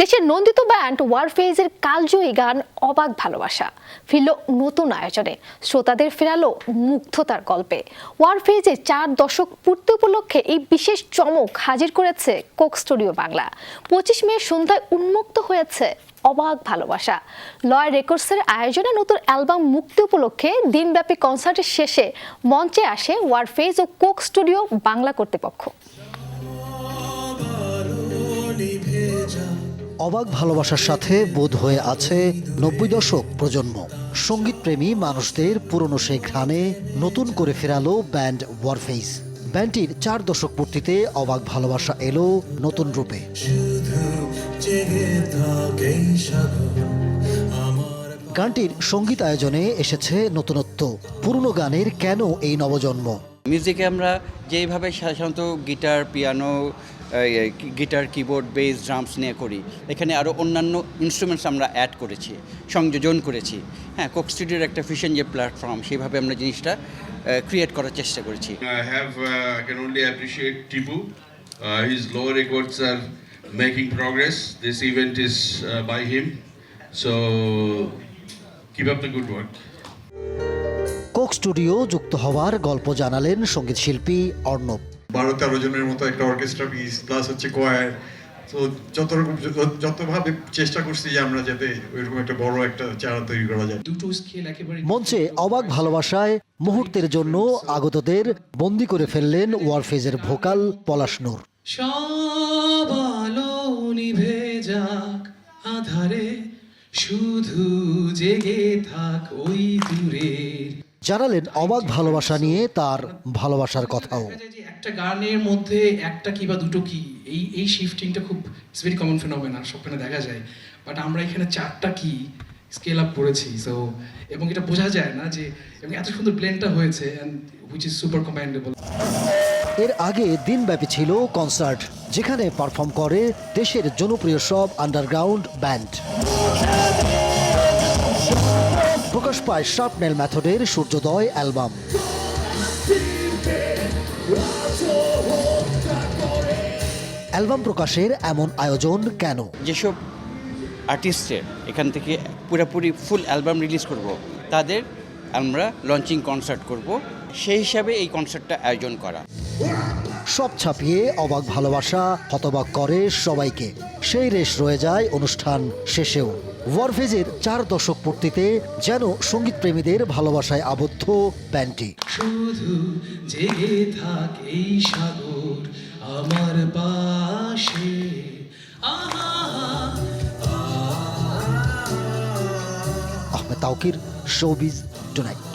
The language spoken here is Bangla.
দেশের নন্দিত ব্যান্ড ওয়ারফেজের কালজয়ী গান অবাক ভালোবাসা। ফিরল নতুন আয়োজনে। শ্রোতাদের ফেরালো মুগ্ধতার গল্পে। ওয়ারফেজের চার দশক পূর্তি উপলক্ষে এই বিশেষ চমক হাজির করেছে কোক স্টুডিও বাংলা। পঁচিশ মে সন্ধ্যায় উন্মুক্ত হয়েছে অবাক ভালোবাসা। লয় রেকর্ডসের আয়োজনে নতুন অ্যালবাম মুক্তি উপলক্ষে দিনব্যাপী কনসার্টের শেষে মঞ্চে আসে ওয়ারফেজ ও কোক স্টুডিও বাংলা কর্তৃপক্ষ। অবাক ভালোবাসার সাথে বোধ হয়ে আছে নব্বই দশক প্রজন্ম। সঙ্গীতপ্রেমী মানুষদের পুরনো সেই ঘ্রাণে নতুন করে ফেরালো ব্যান্ড ওয়ারফেস ব্যান্ডটির চার দশক পূর্তিতে অবাক ভালোবাসা এলো নতুন রূপে। গানটির সংগীত আয়োজনে এসেছে নতুনত্ব। পুরনো গানের কেন এই নবজন্ম? মিউজিকে আমরা যেইভাবে সাধারণত guitar piano guitar keyboard bass drums নিয়ে করি এখানে আরও অন্যান্য ইনস্ট্রুমেন্টস আমরা অ্যাড করেছি সংযোজন করেছি হ্যাঁ কোক স্টুডিওর একটা ফিশন যে প্ল্যাটফর্ম সেইভাবে আমরা জিনিসটা ক্রিয়েট করার চেষ্টা করেছি Tipu. Uh, his lower records are making progress. This event is uh, by him. So keep Coke Studio যুক্ত হওয়ার গল্প জানালেন সংগীত শিল্পী অর্ণব। বারো তেরো জনের মতো একটা অর্কেস্ট্রা পিস প্লাস হচ্ছে কোয়ার তো যত রকম যত- যতভাবে চেষ্টা করছি যে আমরা যাতে ওইরকম একটা বড় একটা চারা তৈরি করা যায়। দুটো স্কেল একেবারে মঞ্চে অবাক ভালোবাসায় মুহূর্তের জন্য আগতদের বন্দি করে ফেললেন ওয়ারফেজের ভোকাল পলাশ নূর। সব আলো নিভে যাক আধারে শুধু জেগে থাক ওই দূরের জানালেন অবাক ভালোবাসা নিয়ে তার ভালোবাসার কথাও। একটা গানের মধ্যে একটা কি বা দুটো কি এই এই শিফটিংটা খুব ইটস ভেরি কমন ফেনোমেনা সবখানে দেখা যায়। বাট আমরা এখানে চারটা কি স্কেল আপ করেছি সো এবং এটা বোঝা যায় না যে এবং এত সুন্দর প্লেনটা হয়েছে and which is super commendable এর আগে দিনব্যাপী ছিল কনসার্ট যেখানে পারফর্ম করে দেশের জনপ্রিয় সব আন্ডারগ্রাউন্ড ব্যান্ড প্রকাশ পায় শার্পনেল মেথডের সূর্যোদয় অ্যালবাম। অ্যালবাম প্রকাশের এমন আয়োজন কেন? যেসব আর্টিস্টের এখান থেকে পুরোপুরি ফুল অ্যালবাম রিলিজ করব তাদের আমরা লঞ্চিং কনসার্ট করব সেই হিসাবে এই কনসার্টটা আয়োজন করা। সব ছাপিয়ে অবাক ভালোবাসা হতবাক করে সবাইকে। সেই রেশ রয়ে যায় অনুষ্ঠান শেষেও। ওয়ারভেজের চার দশক পূর্তিতে যেন সংগীত প্রেমীদের ভালোবাসায় আবদ্ধ ব্যান্ডটি। শুধু জেগে থাক এই সাগর আমার পাশে। আহা। Ahmed Taukir showbiz tonight.